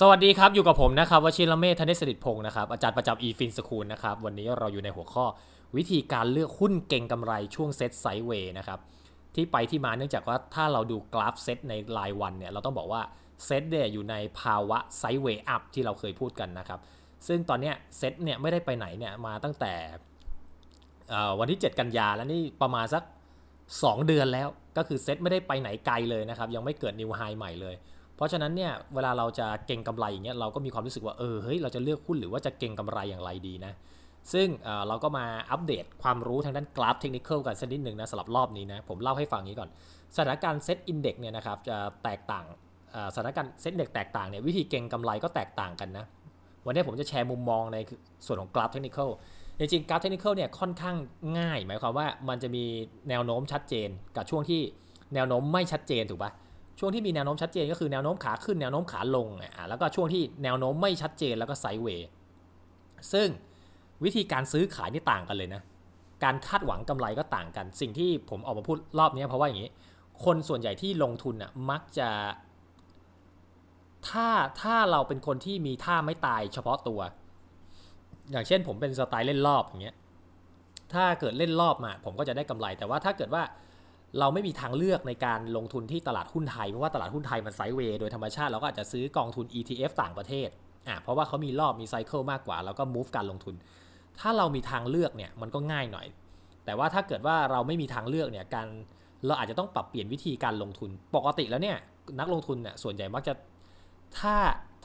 สวัสดีครับ อยู่กับผมนะครับวชิรเมธธเนศสริตพงศ์นะครับอาจารย์ประจำ eFin School นะครับวันนี้เราอยู่ในหัวข้อวิธีการเลือกหุ้นเก่งกำไรช่วงเซตไซด์เวย์นะครับที่ไปที่มาเนื่องจากว่าถ้าเราดูกราฟเซตในรายวันเนี่ยเราต้องบอกว่าเซตเนี่ยอยู่ในภาวะไซด์เวย์อัพที่เราเคยพูดกันนะครับซึ่งตอนเนี้ยเซตเนี่ยไม่ได้ไปไหนเนี่ยมาตั้งแต่วันที่ 7 กันยาแล้วนี่ประมาณสัก 2 เดือนแล้วก็คือเซตไม่ได้ไปไหนไกลเลยนะครับยังไม่เกิดนิวไฮใหม่เลย เพราะฉะนั้นเนี่ยเวลาเราจะเก่งกำไรอย่างเงี้ยเราก็มีความรู้สึกว่าเออเฮ้ยเราจะเลือกหุ้นหรือว่าจะเก่งกำไรอย่างไรดีนะซึ่งเเราก็มาอัปเดตความรู้ทางด้านกราฟเทคนิคกันสักนิดหนึ่งนะสำหรับรอบนี้นะผมเล่าให้ฟังนี้ก่อน สถานการณ์เซตอินเด็กเนี่ยนะครับจะแตกต่างสถานการณ์เซตเด็กแตกต่างเนี่ยวิธีเก่งกำไรก็แตกต่างกันนะวันนี้ผมจะแชร์มุมมองในส่วนของกราฟเทคนิคจริงๆกราฟเทคนิคเนี่ยค่อนข้างง่าย หมายความว่ามันจะมีแนวโน้มชัดเจนกับช่วงที่แนวโน้มไม่ชัดเจนถูกปะ ช่วงที่มีแนวโน้มชัดเจนก็คือแนวโน้มขาขึ้นแนวโน้มขาลงอะแล้วก็ช่วงที่แนวโน้มไม่ชัดเจนแล้วก็ไซด์เวย์ซึ่งวิธีการซื้อขายนี่ต่างกันเลยนะ การคาดหวังกำไรก็ต่างกัน สิ่งที่ผมออกมาพูดรอบนี้เพราะว่าอย่างนี้ คนส่วนใหญ่ที่ลงทุนอะมักจะ ถ้าถ้าเราเป็นคนที่มีท่าไม่ตายเฉพาะตัว อย่างเช่นผมเป็นสไตล์เล่นรอบอย่างเงี้ย ถ้าเกิดเล่นรอบมา ผมก็จะได้กำไร แต่ว่าถ้าเกิดว่า เราไม่มีทางเลือกในการลงทุนที่ตลาดหุ้นไทย เพราะว่าตลาดหุ้นไทยมันไซด์เวย์โดยธรรมชาติเราก็อาจจะซื้อกองทุน ETF ต่างประเทศอะเพราะว่าเขามีรอบมีไซเคิลมากกว่าแล้วก็ move การลงทุน ถ้าเรามีทางเลือกเนี่ยมันก็ง่ายหน่อย แต่ว่าถ้าเกิดว่าเราไม่มีทางเลือกเนี่ยการเราอาจจะต้องปรับเปลี่ยนวิธีการลงทุน ปกติแล้วเนี่ยนักลงทุนเนี่ยส่วนใหญ่มักจะถ้า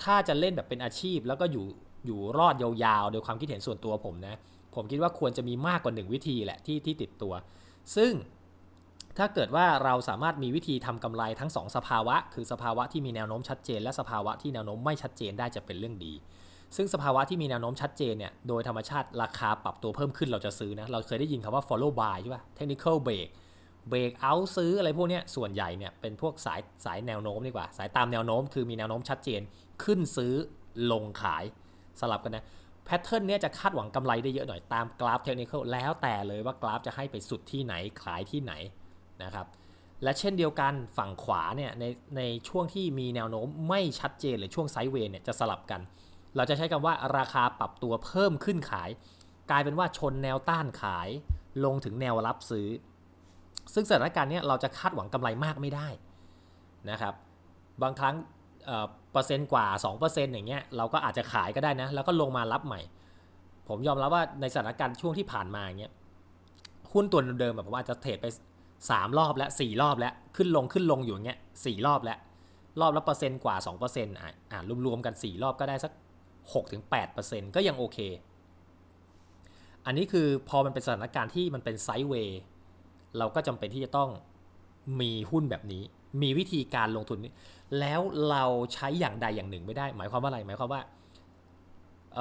ถ้าจะเล่นแบบเป็นอาชีพ แล้วก็อยู่อยู่รอดยาวๆ โดยความคิดเห็นส่วนตัวผมนะ ผมคิดว่าควรจะมีมากกว่าหนึ่งวิธีแหละที่ที่ติดตัว ซึ่ง ถ้าเกิดว่าเราสามารถมีวิธีทำกำไรทั้ง 2 สภาวะ คือสภาวะที่มีแนวโน้มชัดเจน และสภาวะที่แนวโน้มไม่ชัดเจนได้จะเป็นเรื่องดี ซึ่งสภาวะที่มีแนวโน้มชัดเจนเนี่ยโดยธรรมชาติราคาปรับตัวเพิ่มขึ้นเราจะซื้อนะเราเคยได้ยินคำว่า follow buy ใช่ป่ะ technical break break out ซื้ออะไรพวกเนี้ยส่วนใหญ่เนี่ยเป็นพวกสายสายแนวโน้มดีกว่า สายตามแนวโน้มคือมีแนวโน้มชัดเจน ขึ้นซื้อลงขายสลับกันนะแพทเทิร์นเนี้ยจะคาดหวังกำไรได้เยอะหน่อยตามกราฟเทคนิคแล้วแต่เลยว่ากราฟจะให้ไปสุดที่ไหนขายที่ไหน นะครับ และเช่นเดียวกันฝั่งขวาเนี่ยในในช่วงที่มีแนวโน้มไม่ชัดเจนหรือช่วงไซด์เวย์เนี่ยจะสลับกัน เราจะใช้คำว่าราคาปรับตัวเพิ่มขึ้นขาย กลายเป็นว่าชนแนวต้านขายลงถึงแนวรับซื้อ ซึ่งสถานการณ์เนี้ยเราจะคาดหวังกำไรมากไม่ได้นะครับ บางครั้งเปอร์เซ็นต์กว่า 2%อย่างเงี้ยเราก็อาจจะขายก็ได้นะ แล้วก็ลงมารับใหม่ ผมยอมรับว่าในสถานการณ์ช่วงที่ผ่านมาอย่างเงี้ยหุ้นตัวเดิมแบบผมอาจจะเทรดไป สามรอบแล้วสี่รอบแล้วขึ้นลงขึ้นลงอยู่อย่างเงี้ยสี่รอบแล้ว รอบละเปอร์เซ็นต์กว่า2%อะอ่ารวมๆกัน4รอบก็ได้สัก6-8%ก็ยังโอเค อันนี้คือพอมันเป็นสถานการณ์ที่มันเป็นไซด์เวย์เราก็จำเป็นที่จะต้องมีหุ้นแบบนี้ มีวิธีการลงทุนนี้แล้วเราใช้อย่างใดอย่างหนึ่งไม่ได้ หมายความว่าอะไรหมายความว่าเ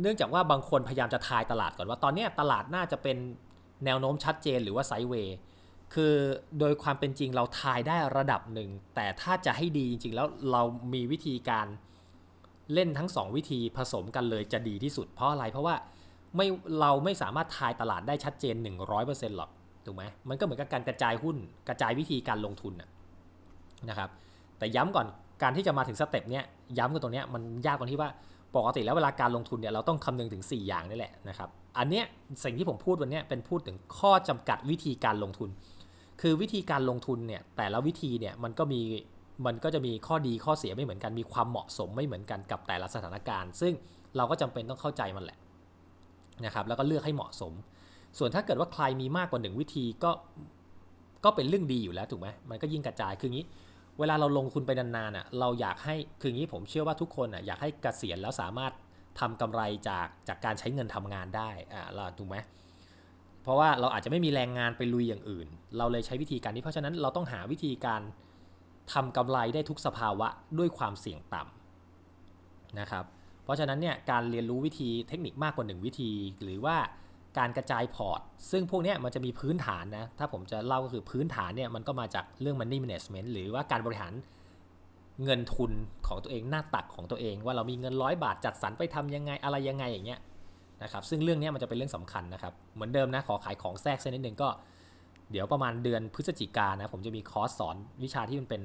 เนื่องจากว่าบางคนพยายามจะทายตลาดก่อนว่า ตอนนี้ตลาดน่าจะเป็น แนวโน้มชัดเจนหรือว่าไซด์เวย์คือโดยความเป็นจริงเราทายได้ระดับหนึ่ง แต่ถ้าจะให้ดีจริงๆ แล้วเรามีวิธีการเล่นทั้ง 2 วิธีผสมกันเลยจะดีที่สุดเพราะอะไร เพราะว่าไม่เราไม่สามารถทายตลาดได้ชัดเจน 100%หรอกถูกไหมมันก็เหมือนกับการกระจายหุ้นกระจายวิธีการลงทุนนะครับ แต่ย้ำก่อนการที่จะมาถึงสเต็ปเนี้ยย้ำกันตรงเนี้ยมันยากตรงที่ว่า ปกติแล้วเวลาการลงทุนเนี่ยเราต้องคำนึงถึง 4 อย่างนี่แหละนะครับอันเนี้ยสิ่งที่ผมพูดวันเนี้ยเป็นพูดถึงข้อจำกัดวิธีการลงทุน คือวิธีการลงทุนเนี่ยแต่ละวิธีเนี่ยมันก็มีมันก็จะมีข้อดีข้อเสียไม่เหมือนกันมีความเหมาะสมไม่เหมือนกันกับแต่ละสถานการณ์ ซึ่งเราก็จำเป็นต้องเข้าใจมันแหละนะครับแล้วก็เลือกให้เหมาะสม ส่วนถ้าเกิดว่าใครมีมากกว่าหนึ่งวิธีก็ก็เป็นเรื่องดีอยู่แล้วถูกไหมมันก็ยิ่งกระจายคืองี้ เวลาเราลงทุนไปนานๆอะเราอยากให้คืออย่างนี้ผมเชื่อว่าทุกคนอะอยากให้เกษียณแล้วสามารถทำกำไรจากจากการใช้เงินทำงานได้อ่าเราถูกไหมเพราะว่าเราอาจจะไม่มีแรงงานไปลุยอย่างอื่น เราเลยใช้วิธีการนี้เพราะฉะนั้นเราต้องหาวิธีการทำกำไรได้ทุกสภาวะด้วยความเสี่ยงต่ำนะครับ เพราะฉะนั้นเนี่ยการเรียนรู้วิธีเทคนิคมากกว่าหนึ่งวิธี หรือว่า การกระจายพอร์ต ซึ่งพวกนี้มันจะมีพื้นฐานนะ ถ้าผมจะเล่าก็คือพื้นฐานเนี่ยมันก็มาจากเรื่อง money management หรือว่าการบริหารเงินทุนของตัวเองหน้าตักของตัวเอง ว่าเรามีเงินร้อยบาทจัดสรรไปทำยังไงอะไรยังไงอย่างเงี้ยนะครับซึ่งเรื่องนี้มันจะเป็นเรื่องสำคัญนะครับ เหมือนเดิมนะขอขายของแทรกสักนิดนึงก็ เดี๋ยวประมาณเดือนพฤศจิกานนะผมจะมีคอร์สสอนวิชาที่มันเป็น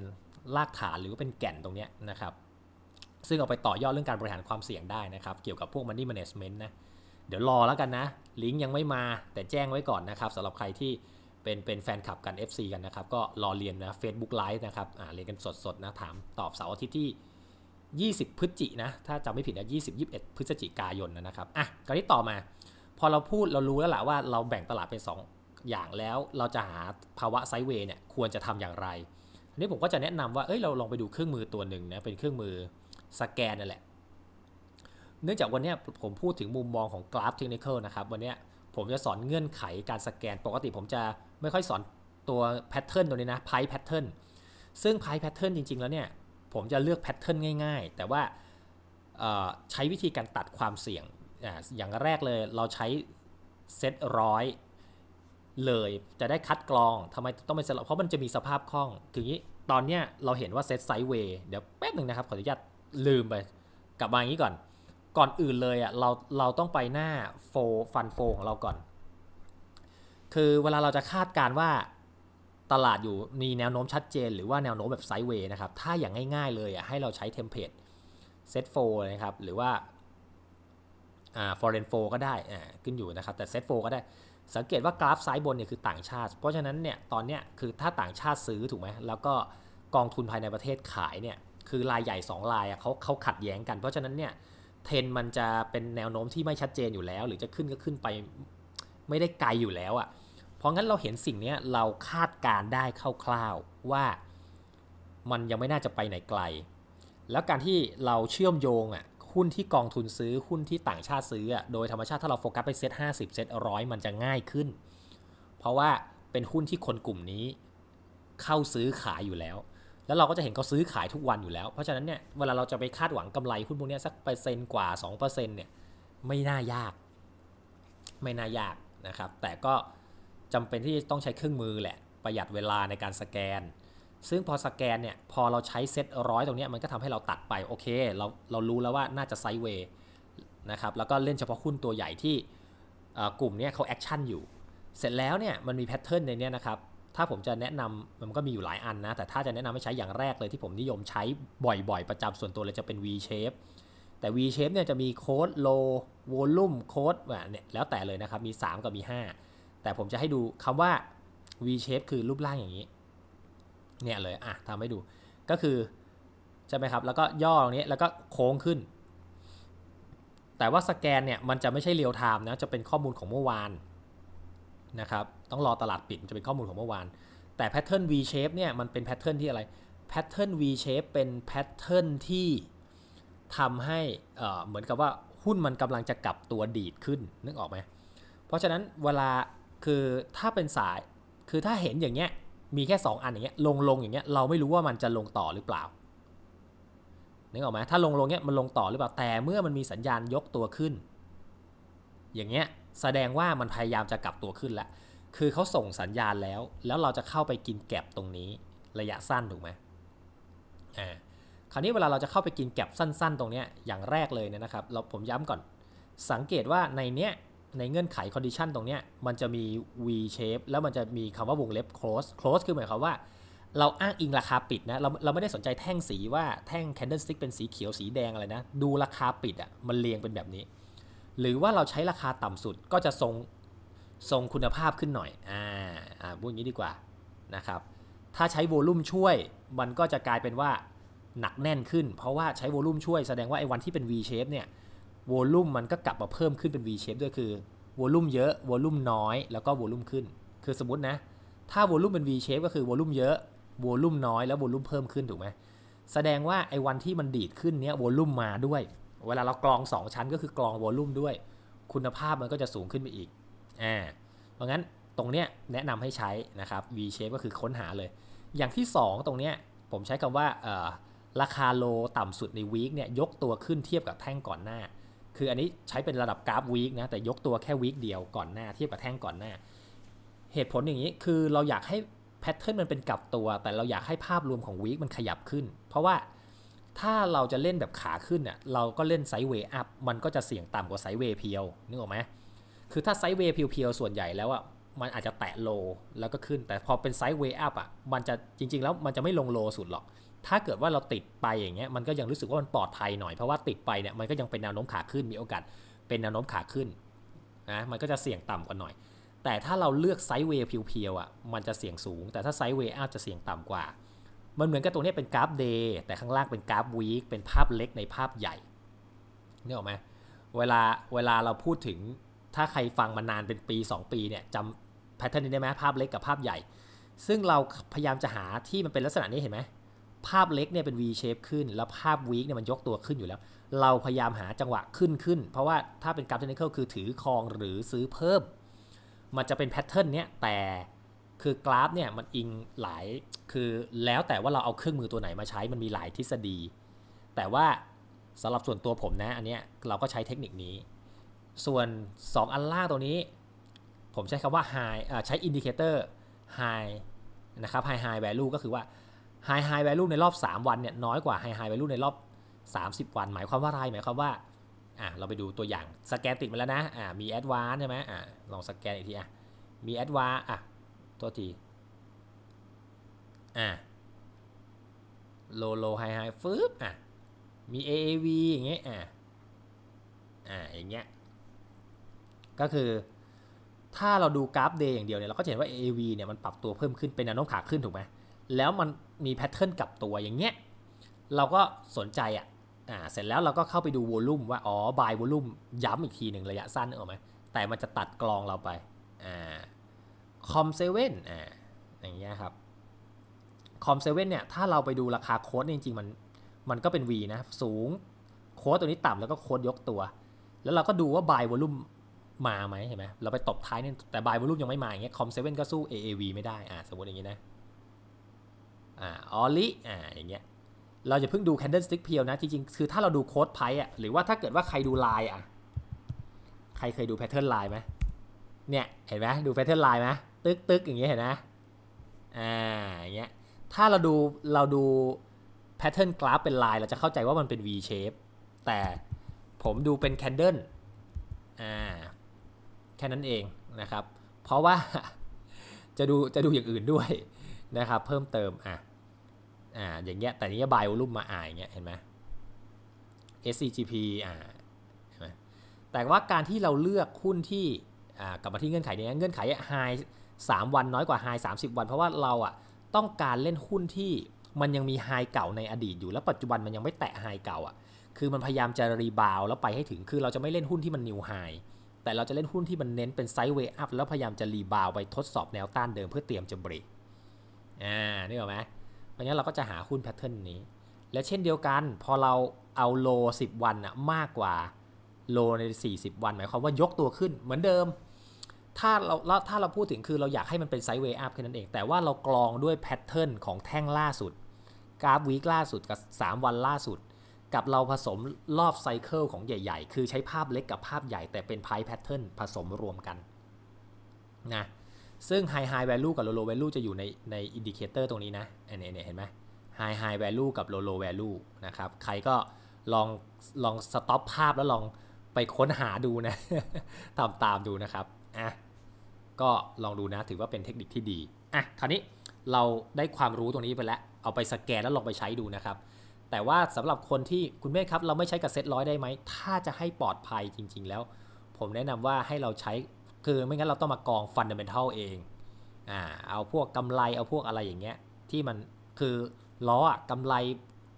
รากฐานหรือว่าเป็นแก่นตรงเนี้ยนะครับซึ่งเอาไปต่อยอดเรื่องการบริหารความเสี่ยงได้นะครับ เกี่ยวกับพวก money management นะ เดี๋ยวรอแล้วกันนะ ลิงก์ยังไม่มาแต่แจ้งไว้ก่อนนะครับสำหรับใครที่เป็นเป็นแฟนคลับกัน FC กันนะครับ ก็รอเรียนนะ Facebook Live นะครับอ่าเรียนกันสดๆนะถามตอบเสาร์อาทิตย์ที่ 20 พฤศจินะ ถ้าจำไม่ผิดนะ20 21 พฤศจิกายนนะครับอะคราวนี้ต่อมา พอเราพูดเรารู้แล้วแหละว่าเราแบ่งตลาดเป็น 2 อย่างแล้วเราจะหาภาวะไซด์เวย์เนี่ยควรจะทำอย่างไรอันนี้ผมก็จะแนะนำว่าเอ้ยเราลองไปดูเครื่องมือตัวหนึ่งนะเป็นเครื่องมือสแกนนั่นแหละ เนื่องจากวันนี้ผมพูดถึงมุมมองของกราฟเทคนิคนะครับวันนี้ผมจะสอนเงื่อนไขการสแกน ปกติผมจะไม่ค่อยสอนตัวแพทเทิร์นตัวนี้นะไพ่แพทเทิร์นซึ่งไพ่แพทเทิร์นจริง ๆ แล้วเนี่ย ผมจะเลือกแพทเทิร์นง่าย ๆ แต่ว่าใช้วิธีการตัดความเสี่ยงออย่างแรกเลยเราใช้เซตร้อยเลยจะได้คัดกรองทำไมต้องเป็นเซตเพราะมันจะมีสภาพคล่อง ถึงนี้ตอนเนี้ยเราเห็นว่าเซตไซด์เวย์เดี๋ยวแป๊บหนึ่งนะครับ ขออนุญาตลืมไป กลับมาอย่างนี้ก่อน ก่อนอื่นเลยอะเราเราต้องไปหน้าโฟฟันโฟของเราก่อน คือเวลาเราจะคาดการว่าตลาดอยู่มีแนวโน้มชัดเจน หรือว่าแนวโน้มแบบไซด์เวย์นะครับ ถ้าอย่างง่ายๆเลยอะให้เราใช้เทมเพลตเซตโฟนะครับ หรือว่าอ่า foreign flow ก็ได้อ่าขึ้นอยู่นะครับ แต่เซตโฟก็ได้สังเกตว่ากราฟซ้ายบนเนี่ยคือต่างชาติ เพราะฉะนั้นเนี่ยตอนเนี้ยคือถ้าต่างชาติซื้อถูกไหมแล้วก็กองทุนภายในประเทศขายเนี่ยคือรายใหญ่ 2 รายอะเขาเขาขัดแย้งกัน เพราะฉะนั้นเนี่ย เทรนมันจะเป็นแนวโน้มที่ไม่ชัดเจนอยู่แล้ว หรือจะขึ้นก็ขึ้นไปไม่ได้ไกลอยู่แล้วอะ เพราะงั้นเราเห็นสิ่งนี้เราคาดการได้คร่าวๆว่ามันยังไม่น่าจะไปไหนไกล แล้วการที่เราเชื่อมโยงอะหุ้นที่กองทุนซื้อหุ้นที่ต่างชาติซื้ออะโดยธรรมชาติถ้าเราโฟกัสไปเซ็ตห้าสิบเซ็ตร้อยมันจะง่ายขึ้น เพราะว่าเป็นหุ้นที่คนกลุ่มนี้เข้าซื้อขายอยู่แล้ว แล้วเราก็จะเห็นเขาซื้อขายทุกวันอยู่แล้ว เพราะฉะนั้นเนี่ยเวลาเราจะไปคาดหวังกำไรหุ้นพวกนี้สักเปอร์เซ็นต์กว่า2%เนี่ยไม่น่ายาก ไม่น่ายากนะครับ แต่ก็จำเป็นที่ต้องใช้เครื่องมือแหละประหยัดเวลาในการสแกน ซึ่งพอสแกนเนี่ยพอเราใช้เซตร้อยตรงนี้มันก็ทำให้เราตัดไปโอเคเราเรารู้แล้วว่าน่าจะไซด์เวย์นะครับแล้วก็เล่นเฉพาะหุ้นตัวใหญ่ที่กลุ่มนี้เขาแอคชั่นอยู่ เสร็จแล้วเนี่ยมันมีแพทเทิร์นในนี้นะครับ ถ้าผมจะแนะนำมันก็มีอยู่หลายอันนะ แต่ถ้าจะแนะนำให้ใช้อย่างแรกเลยที่ผมนิยมใช้บ่อยๆ ประจำส่วนตัวเลยจะเป็น V shape แต่ V shape เนี่ยจะมีโค้ด low volume โค้ดเนี่ยแล้วแต่เลยนะครับ มี 3 กับมี 5 แต่ผมจะให้ดูคำว่า V shape คือรูปร่างอย่างนี้ เนี่ยเลย อะทำให้ดู ก็คือ ใช่ไหมครับ แล้วก็ย่อตรงนี้ แล้วก็โค้งขึ้น แต่ว่าสแกนเนี่ยมันจะไม่ใช่เรียลไทม์นะ จะเป็นข้อมูลของเมื่อวาน นะครับต้องรอตลาดปิดจะเป็นข้อมูลของเมื่อวาน แต่แพทเทิร์น V shape เนี่ยมันเป็นแพทเทิร์นที่อะไรแพทเทิร์น V shape เป็นแพทเทิร์นที่ทำให้เหมือนกับว่าหุ้นมันกำลังจะกลับตัวดีดขึ้นนึกออกไหมเพราะฉะนั้นเวลาคือถ้าเป็นสายคือถ้าเห็นอย่างเงี้ยมีแค่ 2 อันอย่างเงี้ยลงลงอย่างเงี้ยเราไม่รู้ว่ามันจะลงต่อหรือเปล่านึกออกไหมถ้าลงลงเงี้ยมันลงต่อหรือเปล่าแต่เมื่อมันมีสัญญาณยกตัวขึ้น อย่างเงี้ย แสดงว่ามันพยายามจะกลับตัวขึ้นแล้ว คือเขาส่งสัญญาณแล้ว แล้วเราจะเข้าไปกินแก็บตรงนี้ระยะสั้นถูกไหมอ่า คราวนี้เวลาเราจะเข้าไปกินแก็บสั้น ๆ ตรงเนี้ย อย่างแรกเลยเนี่ยนะครับ เราผมย้ำก่อน สังเกตว่าในเนี้ย ในเงื่อนไข condition ตรงเนี้ย มันจะมี V shape แล้วมันจะมีคำว่าวงเล็บ close close คือหมายความว่าเราอ้างอิงราคาปิดนะ เราเราไม่ได้สนใจแท่งสีว่าแท่ง candlestick เป็นสีเขียวสีแดงอะไรนะ ดูราคาปิดอะ่ะ มันเรียงเป็นแบบนี้ หรือว่าเราใช้ราคาต่ำสุดก็จะทรงทรงคุณภาพขึ้นหน่อย อ่า อ่าพูดอย่างนี้ดีกว่านะครับ ถ้าใช้โวลุ่มช่วย มันก็จะกลายเป็นว่าหนักแน่นขึ้น เพราะว่าใช้โวลุ่มช่วยแสดงว่าไอ้วันที่เป็น V shape เนี่ย โวลุ่มมันก็กลับมาเพิ่มขึ้นเป็น V shape ด้วยคือ โวลุ่มเยอะ โวลุ่มน้อย แล้วก็โวลุ่มขึ้น คือสมมตินะ ถ้าโวลุ่มเป็น V shape ก็คือโวลุ่มเยอะ โวลุ่มน้อย แล้วโวลุ่มเพิ่มขึ้นถูกไหม แสดงว่าไอ้วันที่มันดีดขึ้นเนี้ยโวลุ่มมาด้วย เวลาเรากรอง 2 ชั้นก็คือกรองโวลุ่มด้วย คุณภาพมันก็จะสูงขึ้นไปอีกอ่าเพราะงั้นตรงเนี้ยแนะนำให้ใช้นะครับ V shape ก็คือค้นหาเลย อย่างที่ 2 ตรงเนี้ยผมใช้คำว่าราคาโลต่ำสุดในวีคเนี่ยยกตัวขึ้นเทียบกับแท่งก่อนหน้า คืออันนี้ใช้เป็นระดับกราฟวีคนะแต่ยกตัวแค่วีคเดียวก่อนหน้าเทียบกับแท่งก่อนหน้า เหตุผลอย่างนี้คือเราอยากให้แพทเทิร์นมันเป็นกลับตัว แต่เราอยากให้ภาพรวมของวีคมันขยับขึ้น เพราะว่า ถ้าเราจะเล่นแบบขาขึ้นเนี่ยเราก็เล่นไซด์เวย์อัพมันก็จะเสี่ยงต่ำกว่าไซด์เวย์เพียวนึกออกไหมคือถ้าไซด์เวย์เพียวๆส่วนใหญ่แล้วอะมันอาจจะแตะโลแล้วก็ขึ้น แต่พอเป็นไซด์เวย์อัพอะมันจะจริง ๆ แล้วมันจะไม่ลงโลสุดหรอก ถ้าเกิดว่าเราติดไปอย่างเงี้ยมันก็ยังรู้สึกว่ามันปลอดภัยหน่อยเพราะว่าติดไปเนี่ยมันก็ยังเป็นแนวโน้มขาขึ้นมีโอกาสเป็นแนวโน้มขาขึ้นนะมันก็จะเสี่ยงต่ำกว่าหน่อย แต่ถ้าเราเลือกไซด์เวย์เพียวๆอะมันจะเสี่ยงสูง แต่ถ้าไซด์เวย์อาจจะเสี่ยงต่ำกว่า มันเหมือนกับตัวนี้เป็นกราฟเดย์แต่ข้างล่างเป็นกราฟวีคเป็นภาพเล็กในภาพใหญ่นี่ออกไหมเวลาเวลาเราพูดถึงถ้าใครฟังมานานเป็นปี 2 ปีเนี่ยจำแพทเทิร์นนี้ได้ไหมภาพเล็กกับภาพใหญ่ ซึ่งเราพยายามจะหาที่มันเป็นลักษณะนี้เห็นไหมภาพเล็กเนี่ยเป็น V shape ขึ้น แล้วภาพวีคเนี่ยมันยกตัวขึ้นอยู่แล้ว เราพยายามหาจังหวะขึ้นขึ้น เพราะว่าถ้าเป็นกราฟเทคนิคคือถือครองหรือซื้อเพิ่ม มันจะเป็นแพทเทิร์นเนี้ยแต่ คือกราฟเนี่ยมันอิงหลายคือแล้วแต่ว่าเราเอาเครื่องมือตัวไหนมาใช้มันมีหลายทฤษฎี แต่ว่าสำหรับส่วนตัวผมนะอันเนี้ยเราก็ใช้เทคนิคนี้ ส่วน 2 อันล่างตัวนี้ ผมใช้คำว่า high ใช้อินดิเคเตอร์ high นะครับ high high value ก็คือว่า high high value ในรอบ 3 วันเนี่ยน้อยกว่า high high value ในรอบ 30 วัน หมายความว่าอะไรหมายความว่าอะเราไปดูตัวอย่างสแกนติดมาแล้วนะอะมี advance ใช่ไหมอะลองสแกนอีกทีอะมี advance อะ ตัวที อะ low low high high ฟึบอะ มี AAV อย่างเงี้ยอะ อะอย่างเงี้ย ก็คือ ถ้าเราดูกราฟเดย์อย่างเดียวเนี่ย เราก็จะเห็นว่า AAV เนี่ยมันปรับตัวเพิ่มขึ้นเป็นแนวโน้มขาขึ้นถูกไหม แล้วมันมีแพทเทิร์นกลับตัวอย่างเงี้ย เราก็สนใจอะ อ่า เสร็จแล้วเราก็เข้าไปดูวอลุ่มว่า อ๋อบายวอลุ่มย้ำอีกทีหนึ่งระยะสั้นนึกออไหม แต่มันจะตัดกรองเราไป อ่า คอมเซเว่นอ่าอย่างเงี้ยครับคอมเซเว่นเนี่ยถ้าเราไปดูราคาโค้ดจริงๆมันมันก็เป็น V นะ สูงโค้ดตัวนี้ต่ำแล้วก็โค้ดยกตัว แล้วเราก็ดูว่าบายวอลลุ่มมาไหมเห็นไหมเราไปตบท้ายเนี่ยแต่บายวอลุ่มยังไม่มาอย่างเงี้ยคอมเซเว่นก็สู้ AAV ไม่ได้อ่าสมมติอย่างงี้นะอ่าออลิอ่าอย่างเงี้ยเราจะเพิ่งดู candle stick เพียวนะ จริงๆ คือถ้าเราดูโค้ดไพ่อะหรือว่าถ้าเกิดว่าใครดูลน์อะใครเคยดูแพทเทิร์นลน์ไหมเนี่ยเห็นไหมดูแพทเทิร์นลน์ไหม ตึกตึกอย่างเงี้ยเห็นไหมอ่าอย่างเงี้ยถ้าเราดูเราดูแพทเทิร์นกราฟเป็นลน์เราจะเข้าใจว่ามันเป็น V shape แต่ผมดูเป็น candle อ่าแค่นั้นเองนะครับ เพราะว่าจะดูจะดูอย่างอื่นด้วยนะครับ เพิ่มเติมอะอ่าอย่างเงี้ยแต่นี้บายวอลุ่มมาอ่าอย่างเงี้ยเห็นไหม SCGP อ่าเห็นไหมแต่ว่าการที่เราเลือกหุ้นที่อ่ากลับมาที่เงื่อนไขนี้เงื่อนไข high 3 วันน้อยกว่า high 30 วัน เพราะว่าเราอะต้องการเล่นหุ้นที่มันยังมี high เก่าในอดีตอยู่แล้วปัจจุบันมันยังไม่แตะ high เก่าอะคือมันพยายามจะรีบาวแล้วไปให้ถึงคือเราจะไม่เล่นหุ้นที่มัน new high แต่เราจะเล่นหุ้นที่มันเน้นเป็นไซด์เวย์อัพแล้วพยายามจะรีบาวไปทดสอบแนวต้านเดิมเพื่อเตรียมจะเบรกอ่านี่เหรอไหมเพราะงั้นเราก็จะหาหุ้นแพทเทิร์นนี้ และเช่นเดียวกันพอเราเอาโล 10 วันอะมากกว่าโลใน 40 วัน หมายความว่ายกตัวขึ้นเหมือนเดิม ถ้าเราถ้าเราพูดถึงคือเราอยากให้มันเป็นไซด์เวย์อัพแค่นั้นเอง แต่ว่าเรากรองด้วยแพทเทิร์นของแท่งล่าสุด กราฟวีคล่าสุดกับ 3 วันล่าสุด กับเราผสมรอบไซเคิลของใหญ่ ๆ คือใช้ภาพเล็กกับภาพใหญ่แต่เป็นไพ่แพทเทิร์นผสมรวมกันนะซึ่ง high high value กับ low low value จะอยู่ในในอินดิเคเตอร์ตรงนี้นะอันนี้เนี่ยเห็นไหม high high value กับ low low value นะครับ ใครก็ลองลองสต็อปภาพแล้วลองไปค้นหาดูนะ ตามตามดูนะครับอะ ก็ลองดูนะถือว่าเป็นเทคนิคที่ดีอะคราวนี้เราได้ความรู้ตรงนี้ไปแล้ว เอาไปสแกนแล้วลองไปใช้ดูนะครับ แต่ว่าสำหรับคนที่คุณเมฆครับ เราไม่ใช้กับเซ็ตร้อยได้ไหม ถ้าจะให้ปลอดภัยจริง ๆ แล้ว ผมแนะนำว่าให้เราใช้ คือไม่งั้นเราต้องมากองฟันเดเมนทัลเองอ่าเอาพวกกำไรเอาพวกอะไรอย่างเงี้ยที่มันคือล้ออะกำไร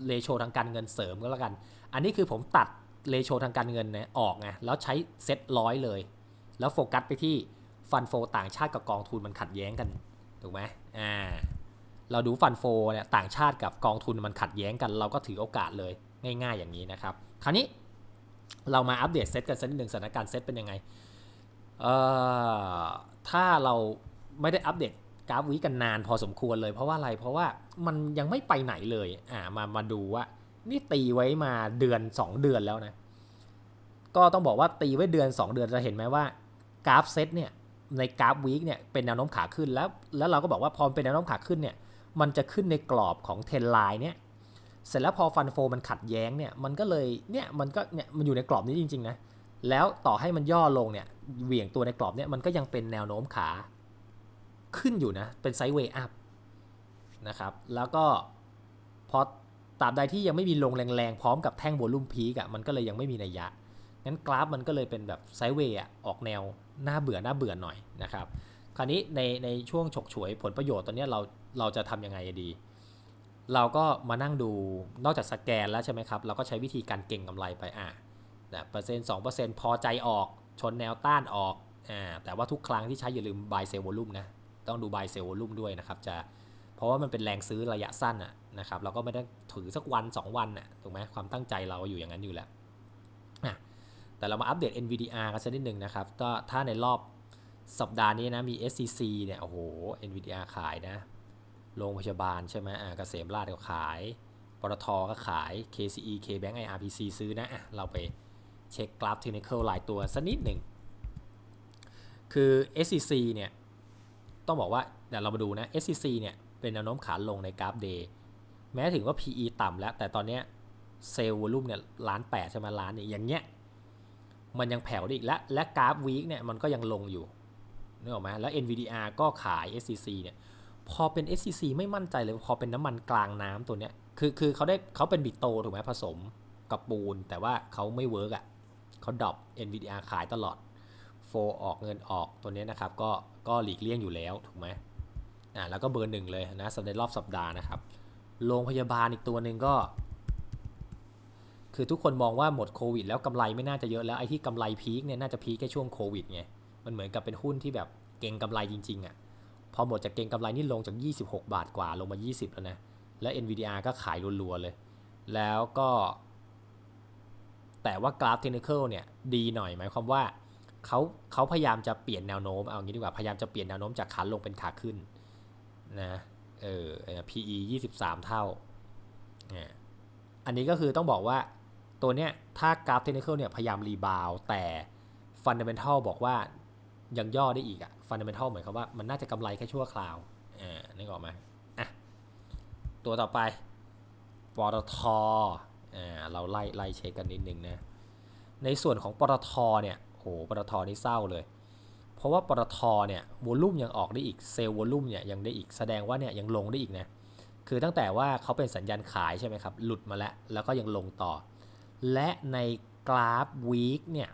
เลโชทางการเงินเสริมก็แล้วกัน อันนี้คือผมตัดเลโชทางการเงินเนี่ยออกไงแล้วใช้เซ็ตร้อยเลย แล้วโฟกัสไปที่ ฟันโฟต่างชาติกับกองทุนมันขัดแย้งกันถูกไหมอ่าเราดูฟันโฟเนี่ยต่างชาติกับกองทุนมันขัดแย้งกัน เราก็ถือโอกาสเลยง่ายๆอย่างนี้นะครับ คราวนี้เรามาอัปเดตเซตกันสักนิดหนึ่งสถานการณ์เซตเป็นยังไงเอ่อถ้าเราไม่ได้อัปเดตกราฟวีกันนานพอสมควรเลยเพราะว่าอะไรเพราะว่ามันยังไม่ไปไหนเลยอ่ามามาดูว่านี่ตีไว้มาเดือน 2 เดือนแล้วนะก็ต้องบอกว่าตีไว้เดือน 2 เดือนจะเห็นไหมว่ากราฟเซตเนี่ย ในกราฟวีคเนี่ยเป็นแนวโน้มขาขึ้นแล้ว แล้วเราก็บอกว่าพอเป็นแนวโน้มขาขึ้นเนี่ยมันจะขึ้นในกรอบของเทนไลน์เนี่ยเสร็จแล้วพอฟันโฟมันขัดแย้งเนี่ยมันก็เลยเนี่ยมันก็เนี่ยมันอยู่ในกรอบนี้จริงๆนะแล้วต่อให้มันย่อลงเนี่ยเหวี่ยงตัวในกรอบเนี่ยมันก็ยังเป็นแนวโน้มขาขึ้นอยู่นะ เป็นไซด์เวย์อัพนะครับแล้วก็พอตราบใดที่ยังไม่มีลงแรงๆ พร้อมกับแท่งโวลูมพีกอะมันก็เลยยังไม่มีนัยยะงั้นกราฟมันก็เลยเป็นแบบไซด์เวย์อะออกแนว น่าเบื่อน่าเบื่อหน่อยนะครับ คราวนี้ในในช่วงฉกฉวยผลประโยชน์ตอนนี้เราเราจะทำยังไงดี เราก็มานั่งดูนอกจากสแกนแล้วใช่ไหมครับ เราก็ใช้วิธีการเก่งกำไรไปอะนะเปอร์เซ็นต์สองเปอร์เซ็นต์พอใจออกชนแนวต้านออกอ่าแต่ว่าทุกครั้งที่ใช้อย่าลืม buy sell volume นะต้องดู buy sell volume ด้วยนะครับจะเพราะว่ามันเป็นแรงซื้อระยะสั้นอะนะครับเราก็ไม่ได้ถือสักวัน 2 วันน่ะถูกไหมความตั้งใจเราอยู่อย่างนั้นอยู่แล้วอะ แต่เรามาอัปเดต NVDR กันสักนิดหนึ่งนะครับก็ถ้าในรอบสัปดาห์นี้นะมี SCC เนี่ย โอ้โห NVDR ขายนะ โรงพยาบาลใช่ไหมอ่ากเกษมราชก็ขาย ปตทก็ขาย KCE KBank IRPC ซื้อนะอะเราไปเช็คกราฟเทคนิคลายตัวสักนิดหนึ่ง คือ SCC เนี่ย ต้องบอกว่า เดี๋ยวเรามาดูนะ SCC เนี่ยเป็นแนวโน้มขาลงในกราฟ day แม้ถึงว่า PE ต่ำแล้ว แต่ตอนเนี้เซลล์วอลุ่มเนี่ยล้านแปดใช่ไหมล้านเนี่ยอย่างเงี้ย มันยังแผ่วได้อีกและและกราฟวีคเนี่ยมันก็ยังลงอยู่นึกออกไหมแล้ว NVDR ก็ขาย SCC เนี่ยพอเป็น SCC ไม่มั่นใจเลยพอเป็นน้ำมันกลางน้ำตัวเนี้ยคือคือเขาได้เขาเป็นบิตโตถูกไหมผสมกับปูน แต่ว่าเขาไม่เวิร์กอะเขาดรอป NVDR ขายตลอดโฟออกเงินออกตัวนี้นะครับก็ก็หลีกเลี่ยงอยู่แล้วถูกไหมอ่าแล้วก็เบอร์หนึ่งเลยนะสำหรับรอบสัปดาห์นะครับโรงพยาบาลอีกตัวหนึ่งก็ คือทุกคนมองว่าหมดโควิดแล้วกำไรไม่น่าจะเยอะแล้วไอ้ที่กำไรพีคเนี่ยน่าจะพีคแค่ช่วงโควิดไงมันเหมือนกับเป็นหุ้นที่แบบเก่งกำไรจริงๆอะ่ะพอหมดจากเก่งกำไรนี่ลงจาก 26 บาทกว่าลงมา 20 แล้วนะแล้ว NVDR ก็ขายรัวๆเลย แล้วก็ แต่ว่ากราฟเทคนิคเนี่ย ดีหน่อยหมายความว่าเขาเขาพยายามจะเปลี่ยนแนวโน้มเอางี้ดีกว่าพยายามจะเปลี่ยนแนวโน้มจากขาลงเป็นขาขึ้นนะเออ PE 23 เท่า อันนี้ก็คือต้องบอกว่า ตัวเนี้ยถ้ากราฟเทคนิคเนี่ยพยายามรีบาวแต่ฟันเดเมนทัลบอกว่ายังย่อได้อีกอะฟันเดเมนทัลเหมือนกับว่ามันน่าจะกำไรแค่ชั่วคราวอ่านึกออกไหมอะตัวต่อไปปตทอ่าเราไล่ไล่เช็คกันนิดนึงนะในส่วนของปตทเนี่ยโหปตทนี่เศร้าเลย เพราะว่าปตทเนี่ยวอลุ่มยังออกได้อีกเซลล์วอลุ่มเนี่ยยังได้อีกแสดงว่าเนี่ยยังลงได้อีกนะคือตั้งแต่ว่าเขาเป็นสัญญาณขายใช่ไหมครับหลุดมาแล้วแล้วก็ยังลงต่อ และในกราฟวีคเนี่ย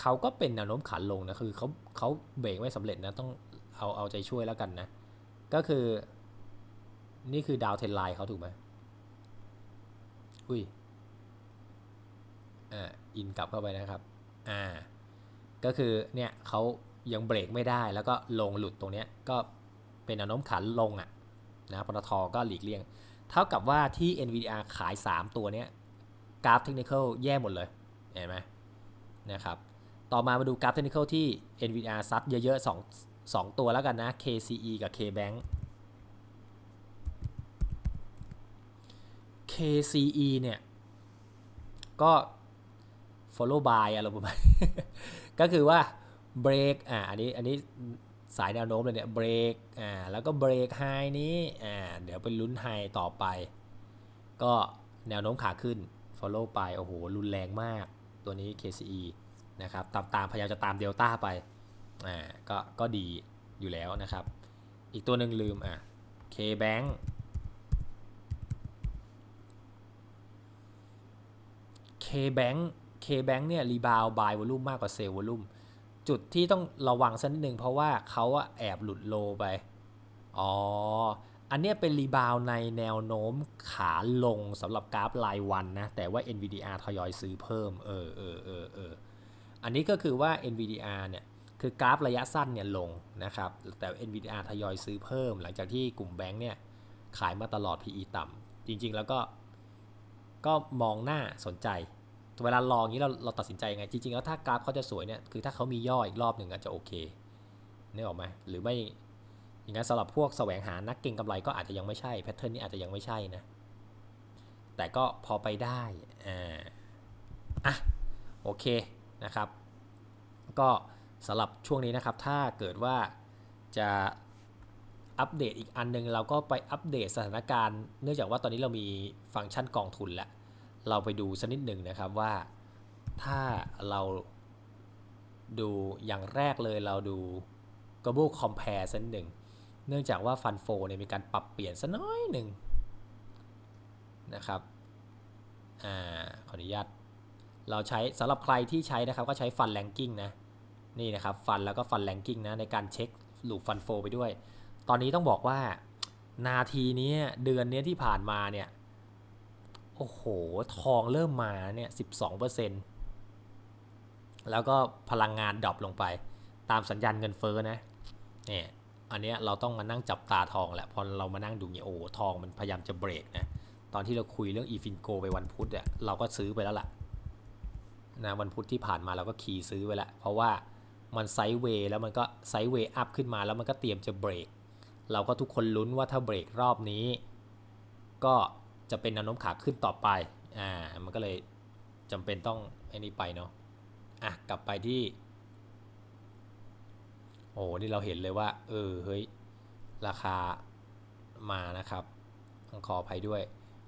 เขาก็เป็นแนวโน้มขาลงนะคือเขาเขาเบรกไม่สำเร็จนะต้องเอาเอาใจช่วยแล้วกันนะ ก็คือ นี่คือดาวเทนไลน์เขาถูกไหมอุ้ยอ่าอินกลับเข้าไปนะครับอ่าก็คือเนี่ยเขายังเบรกไม่ได้แล้วก็ลงหลุดตรงเนี้ยก็เป็นแนวโน้มขาลงอะ่ะนะปตทก็หลีกเลี่ยง เท่ากับว่าที่ NVDR ขาย 3 ตัวเนี้ย กราฟเทคนิคแย่หมดเลย เห็นไหมนะครับ ต่อมามาดูกราฟเทคนิคที่ NVR ซัดเยอะๆ2 2 ตัวแล้วกันนะ KCE กับ KBank KCE เนี่ย ก็ follow by อะไรประมาณก็คือว่า break อ่าอันนี้อันนี้สายแนวโน้มเลยเนี่ย break อ่าแล้วก็ break high นี้อ่าเดี๋ยวไปลุ้น high ต่อไป ก็แนวโน้มขาขึ้น follow ไป โอ้โห รุนแรงมาก ตัวนี้ KCE นะครับ ตามตามพยายามจะตามเดลต้าไป อ่า ก็ ก็ดีอยู่แล้วนะครับ อีกตัวหนึ่งลืม อะ KBank KBank KBank เนี่ย รีบาวบายวอลุ่มมากกว่าเซลล์วอลุ่ม จุดที่ต้องระวังสักนิดนึงเพราะว่าเขาอะแอบหลุดโลไป อ๋อ อันเนี้ยเป็นรีบาวในแนวโน้มขาลงสำหรับกราฟรายวันนะ แต่ว่า NVDR ทยอยซื้อเพิ่ม เออเออเออเอออันนี้ก็คือว่า NVDR เนี่ย คือกราฟระยะสั้นเนี่ยลงนะครับ แต่ NVDR ทยอยซื้อเพิ่ม หลังจากที่กลุ่มแบงค์เนี่ย ขายมาตลอด PE ต่ำ จริง ๆ แล้วก็ ก็มองหน้าสนใจ เวลาลองนี้เราเราตัดสินใจยังไง จริง ๆ แล้วถ้ากราฟเขาจะสวยเนี่ย คือถ้าเขามีย่ออีกรอบหนึ่งอาจจะโอเคนึกออกไหมหรือไม่ อย่างนั้นสำหรับพวกแสวงหานักเก็งกำไรก็อาจจะยังไม่ใช่แพทเทิร์นนี้อาจจะยังไม่ใช่นะแต่ก็พอไปได้อ่าอะโอเคนะครับ ก็สำหรับช่วงนี้นะครับ ถ้าเกิดว่าจะอัปเดตอีกอันนึง เราก็ไปอัปเดตสถานการณ์ เนื่องจากว่าตอนนี้เรามีฟังก์ชันกองทุนแล้ว เราไปดูสักนิดหนึ่งนะครับว่าถ้าเราดูอย่างแรกเลยเราดู global compare สักนิดหนึ่ง เนื่องจากว่าฟันโฟเนี่ยมีการปรับเปลี่ยนสักน้อยหนึ่งนะครับอ่าขออนุญาตเราใช้สำหรับใครที่ใช้นะครับก็ใช้ฟันแลงกิ้งนะนี่นะครับฟันแล้วก็ฟันแลงกิ้งนะในการเช็คลูปฟันโฟไปด้วย ตอนนี้ต้องบอกว่านาทีนี้เดือนนี้ที่ผ่านมาเนี่ยโอ้โห ทองเริ่มมาเนี่ย12%แล้วก็พลังงานดรอปลงไป ตามสัญญาณเงินเฟ้อนะเนี่ย อันเนี้ยเราต้องมานั่งจับตาทองแหละพอเรามานั่งดูเนี่ยโอ้ทองมันพยายามจะเบรกนะตอนที่เราคุยเรื่องอีฟินโกไปวันพุธเนี่ยเราก็ซื้อไปแล้วล่ะนะวันพุธที่ผ่านมาเราก็ขี่ซื้อไปแล้วเพราะว่ามันไซด์เวย์แล้วมันก็ไซด์เวย์อัพขึ้นมาแล้วมันก็เตรียมจะเบรกเราก็ทุกคนลุ้นว่าถ้าเบรกรอบนี้ ก็จะเป็นแนวโน้มขาขึ้นต่อไปอ่ามันก็เลยจำเป็นต้องไอ้นี่ไปเนาะอะกลับไปที่ โอ้นี่เราเห็นเลยว่า เออเฮ้ยราคามานะครับต้องขออภัยด้วย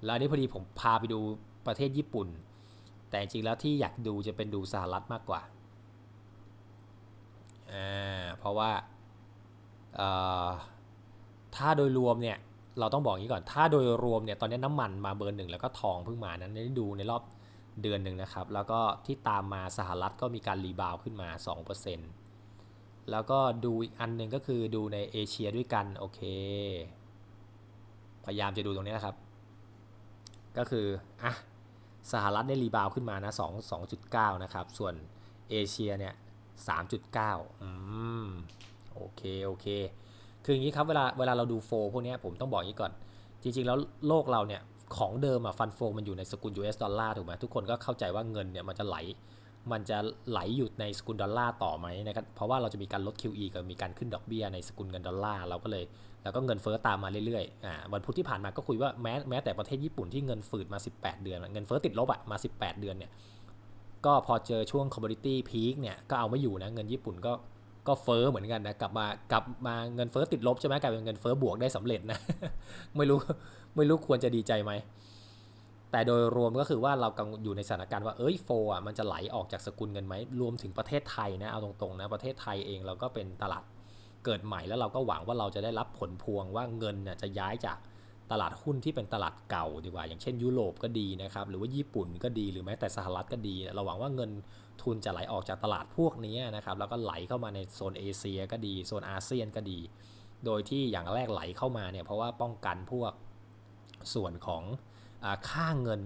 แล้วนนี้พอดีผมพาไปดูประเทศญี่ปุ่น แต่จริงแล้วที่อยากดูจะเป็นดูสหรัฐมากกว่าอ่าเพราะว่าเอ่อถ้าโดยรวมเนี่ยเราต้องบอกอย่างนี้ก่อน ถ้าโดยรวมเนี่ยตอนนี้น้ำมันมาเบอร์หนึ่งแล้วก็ทองเพิ่งมานั้นได้ดูในรอบเดือนหนึ่งนะครับ แล้วก็ที่ตามมาสหรัฐก็มีการรีบาวขึ้นมา 2% แล้วก็ดูอีกอันหนึ่งก็คือดูในเอเชียด้วยกันโอเค พยายามจะดูตรงนี้นะครับ ก็คืออะสหรัฐได้รีบาวขึ้นมานะ2 2.9 นะครับ ส่วนเอเชียเนี่ย 3.9 อืม โอเค โอเค คืออย่างนี้ครับ เวลา เวลาเราดูโฟพวกนี้ผมต้องบอกอย่างนี้ก่อน จริง ๆ แล้วโลกเราเนี่ย ของเดิมอะฟันโฟมันอยู่ในสกุล US ดอลลาร์ถูกไหมทุกคนก็เข้าใจว่าเงินเนี่ย มันจะไหล มันจะไหลอยู่ในสกุลดอลลาร์ต่อไหมนะครับเพราะว่าเราจะมีการลด QE กับมีการขึ้นดอกเบี้ยในสกุลเงินดอลลาร์เราก็เลย แล้วก็เงินเฟ้อตามมาเรื่อยๆอ่าวันพุธที่ผ่านมาก็คุยว่าแม้แม้แต่ประเทศญี่ปุ่นที่เงินฝืดมา 18 เดือน เงินเฟ้อติดลบอะมา 18 เดือนเนี่ยก็พอเจอช่วง commodity peak เนี่ยก็เอาไม่อยู่นะเงินญี่ปุ่นก็ก็เฟ้อเหมือนกันนะกลับมากลับมาเงินเฟ้อติดลบใช่ไหมกลายเป็นเงินเฟ้อบวกได้สำเร็จนะ ไม่รู้ไม่รู้ควรจะดีใจไหม แต่โดยรวมก็คือว่าเรากำลังอยู่ในสถานการณ์ว่าเอ้ยโฟอะมันจะไหลออกจากสกุลเงินไหมรวมถึงประเทศไทยนะเอาตรงๆนะประเทศไทยเองเราก็เป็นตลาดเกิดใหม่แล้วเราก็หวังว่าเราจะได้รับผลพวงว่าเงินน่ะจะย้ายจากตลาดหุ้นที่เป็นตลาดเก่าดีกว่า อย่างเช่นยุโรปก็ดีนะครับหรือว่าญี่ปุ่นก็ดีหรือแม้แต่สหรัฐก็ดี เราหวังว่าเงินทุนจะไหลออกจากตลาดพวกนี้นะครับแล้วก็ไหลเข้ามาในโซนเอเชียก็ดีโซนอาเซียนก็ดี โดยที่อย่างแรกไหลเข้ามาเนี่ยเพราะว่าป้องกันพวกส่วนของ ค่าเงิน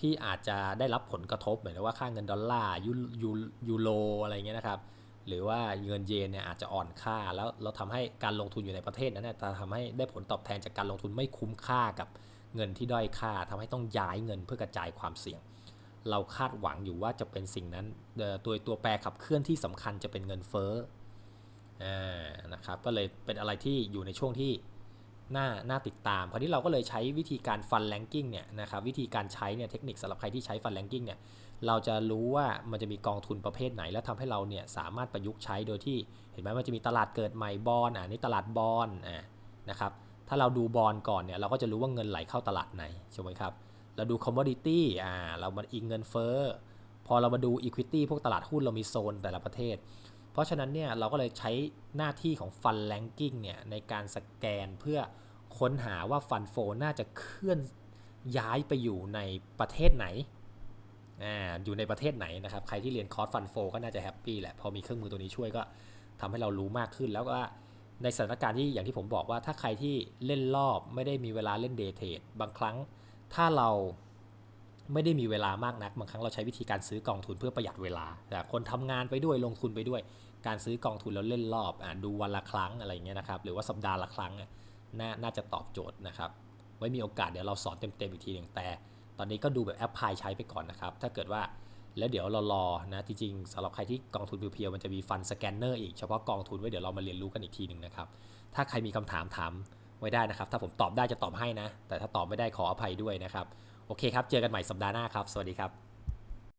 ที่อาจจะได้รับผลกระทบเหมือนว่าค่าเงินดอลลาร์ยูยูยูโรอะไรเงี้ยนะครับหรือว่าเงินเยนเนี่ยอาจจะอ่อนค่าแล้วเราทำให้การลงทุนอยู่ในประเทศนั้นเนี่ยจะทำให้ได้ผลตอบแทนจากการลงทุนไม่คุ้มค่ากับเงินที่ด้อยค่าทำให้ต้องย้ายเงินเพื่อกระจายความเสี่ยง เราคาดหวังอยู่ว่าจะเป็นสิ่งนั้นตัวตัวแปรขับเคลื่อนที่สำคัญจะเป็นเงินเฟ้ออ่านะครับก็เลยเป็นอะไรที่อยู่ในช่วงที่ น่าน่าติดตามคราวนี้เราก็เลยใช้วิธีการฟันแลงกิ้งเนี่ยนะครับวิธีการใช้เนี่ยเทคนิคสำหรับใครที่ใช้ฟันแลงกิ้งเนี่ยเราจะรู้ว่ามันจะมีกองทุนประเภทไหน แล้วทำให้เราเนี่ยสามารถประยุกต์ใช้โดยที่เห็นไหมมันจะมีตลาดเกิดใหม่บอลอ่านี่ตลาดบอลอ่านะครับถ้าเราดูบอลก่อนเนี่ยเราก็จะรู้ว่าเงินไหลเข้าตลาดไหนใช่ไหมครับเราดูคอมมอดิตี้อ่าเรามาอิงเงินเฟ้อพอเรามาดูอีควิตี้พวกตลาดหุ้นเรามีโซนแต่ละประเทศ เพราะฉะนั้นเนี่ยเราก็เลยใช้หน้าที่ของฟันแลงกิ้งเนี่ยในการสแกนเพื่อ ค้นหาว่าฟันโฟน่าจะเคลื่อนย้ายไปอยู่ในประเทศไหนอ่าอยู่ในประเทศไหนนะครับ ใครที่เรียนคอร์สฟันโฟก็น่าจะแฮปปี้แหละ พอมีเครื่องมือตัวนี้ช่วยก็ทำให้เรารู้มากขึ้น แล้วก็ในสถานการณ์ที่อย่างที่ผมบอกว่าถ้าใครที่เล่นรอบไม่ได้มีเวลาเล่นเดย์เทรดบางครั้งถ้าเราไม่ได้มีเวลามากนัก บางครั้งเราใช้วิธีการซื้อกองทุนเพื่อประหยัดเวลาแต่คนทำงานไปด้วยลงทุนไปด้วย การซื้อกองทุนแล้วเล่นรอบอ่าดูวันละครั้งอะไรเงี้ยนะครับ หรือว่าสัปดาห์ละครั้ง น่าน่าจะตอบโจทย์นะครับ ไว้มีโอกาสเดี๋ยวเราสอนเต็มๆอีกทีหนึ่งแต่ ตอนนี้ก็ดูแบบแอปพลายใช้ไปก่อนนะครับ ถ้าเกิดว่าแล้วเดี๋ยวเรารอนะจริงๆสำหรับใครที่กองทุนเพียวๆมันจะมีฟันสแกนเนอร์อีกเฉพาะกองทุนไว้เดี๋ยวเรามาเรียนรู้กันอีกทีหนึ่งนะครับ ถ้าใครมีคำถามถามไว้ได้นะครับ ถ้าผมตอบได้จะตอบให้นะ แต่ถ้าตอบไม่ได้ขออภัยด้วยนะครับ โอเคครับ เจอกันใหม่สัปดาห์หน้าครับ สวัสดีครับ